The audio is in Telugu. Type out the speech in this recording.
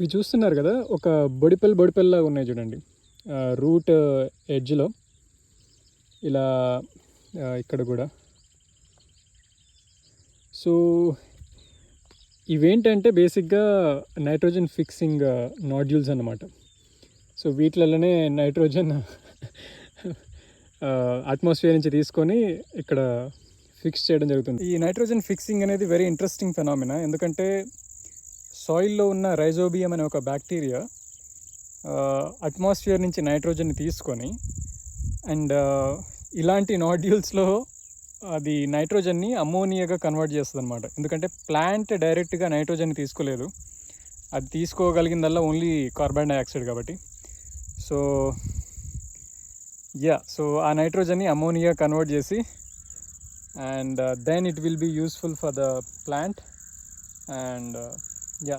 ఇవి చూస్తున్నారు కదా ఒక బొడిపెల్ బొడిపెల్లాగా ఉన్నాయి చూడండి. రూట్ ఎడ్జ్లో. ఇలా ఇక్కడ కూడా. సో ఇవేంటంటే బేసిక్గా నైట్రోజన్ ఫిక్సింగ్ నాడ్యూల్స్ అన్నమాట. సో వీటిలలోనే నైట్రోజన్ అట్మాస్ఫియర్ నుంచి తీసుకొని ఇక్కడ ఫిక్స్ చేయడం జరుగుతుంది. ఈ నైట్రోజన్ ఫిక్సింగ్ అనేది వెరీ ఇంట్రెస్టింగ్ ఫెనామినా ఎందుకంటే సాయిల్లో ఉన్న రైజోబియం అనే ఒక బ్యాక్టీరియా అట్మాస్ఫియర్ నుంచి నైట్రోజన్ని తీసుకొని అండ్ ఇలాంటి నాడ్యూల్స్లో అది నైట్రోజన్ని అమ్మోనియాగా కన్వర్ట్ చేస్తుంది అనమాట ఎందుకంటే ప్లాంట్ డైరెక్ట్గా నైట్రోజన్ తీసుకోలేదు. అది తీసుకోగలిగిందల్లా ఓన్లీ కార్బన్ డైఆక్సైడ్ కాబట్టి. సో యా సో ఆ నైట్రోజన్ని అమ్మోనియా కన్వర్ట్ చేసి and then it will be useful for the plant and yeah